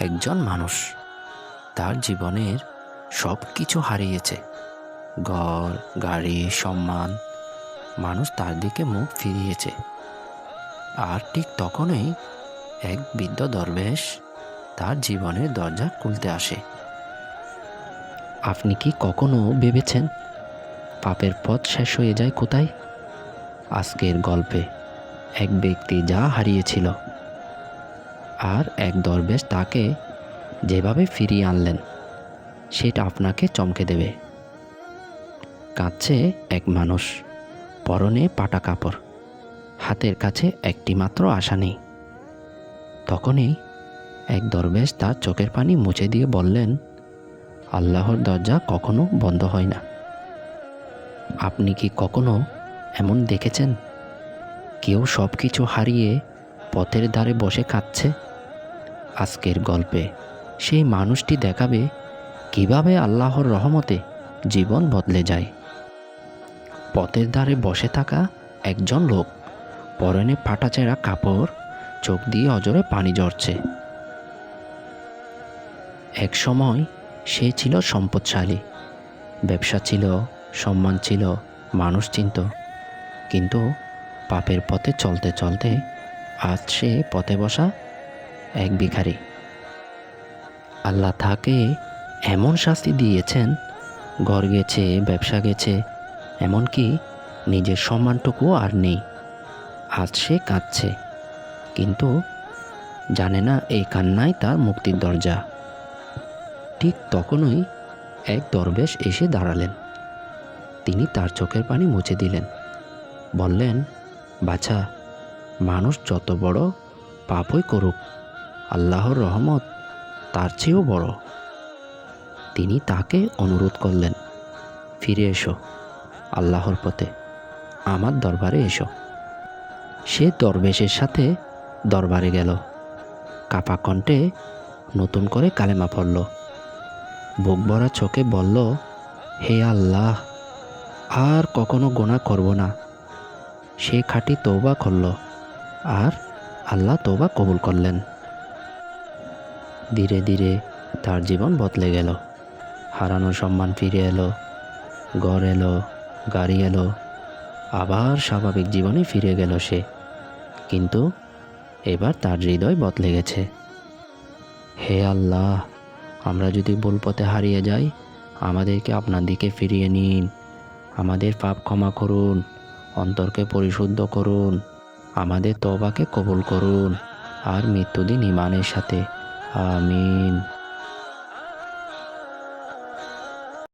একজন মানুষ। তার জীবনের সব কিছু হারিয়েছে। ঘর, গাড়ি, সম্মান। মানুষ তার দিকে মুখ ফিরিয়েছে। আর ঠিক তখনই এক বৃদ্ধ দরবেশ তার জীবনের দরজা খুলতে আসে। আপনি কি কখনো ভেবেছেন পাপের পথ শেষ হয়ে যায় কোথায়? আজকের গল্পে এক ব্যক্তি যা হারিয়েছিল আর এক দরবেশ তাকে যেভাবে ফিরিয়ে আনলেন, সেটা আপনাকে চমকে দেবে। কাঁদছে এক মানুষ, পরনে পাটা কাপড়, হাতের কাছে একটি মাত্র আশা নেই। তখনই এক দরবেশ তার চোখের পানি মুছে দিয়ে বললেন, আল্লাহর দরজা কখনো বন্ধ হয় না। আপনি কি কখনো এমন দেখেছেন? কেউ সব কিছু হারিয়ে পথের ধারে বসে কাঁদছে? আজকের গল্পে। সেই মানুষটি দেখাবে কীভাবে আল্লাহর রহমতে জীবন বদলে যায়। পথের ধারে বসে থাকা একজন লোক পরনে ফাটাচেরা কাপড়, চোখ দিয়ে অজরে পানি ঝরছে। এক সময় সে ছিল সম্পদশালী। ব্যবসা ছিল, সম্মান ছিল, মানুষ চিনত। কিন্তু পাপের পথে চলতে চলতে আজ সে পথে বসা এক ভিখারি। আল্লাহ তাকে এমন শাস্তি দিয়েছেন, ঘর গেছে, ব্যবসা গেছে, এমনকি নিজের সম্মানটুকুও আর নেই। আজ সে কাঁদছে, কিন্তু জানে না এই কান্নাই তার মুক্তির দরজা। ঠিক তখনই এক দরবেশ এসে দাঁড়ালেন। তিনি তার চোখের পানি মুছে দিলেন। বললেন, বাছা, মানুষ যত বড় পাপই করুক আল্লাহর রহমত তার চেয়েও বড়। তিনি তাকে অনুরোধ করলেন, ফিরে এসো, আল্লাহর পথে, আমার দরবারে এসো। সে দরবেশের সাথে দরবারে গেল। কাপা কণ্ঠে নতুন করে কালেমা পড়ল। বুক ভরা চোখে বলল, হে আল্লাহ, আর কখনো গোনা করব না। সে খাঁটি তৌবা করল, আর আল্লাহ তৌবা কবুল করলেন। ধীরে ধীরে তার জীবন বদলে গেল। হারানো সম্মান ফিরে এলো ঘর এলো, গাড়ি এলো, আবার স্বাভাবিক জীবনে ফিরে গেল সে। কিন্তু এবার তার হৃদয় বদলে গেছে। হে আল্লাহ, আমরা যদি ভুল পথে হারিয়ে যাই, আমাদেরকে আপনার দিকে ফিরিয়ে নিন। আমাদের পাপ ক্ষমা করুন, অন্তরকে পরিশুদ্ধ করুন, আমাদের তবাকে কবুল করুন, আর মৃত্যুদিন ইমানের সাথে আমিন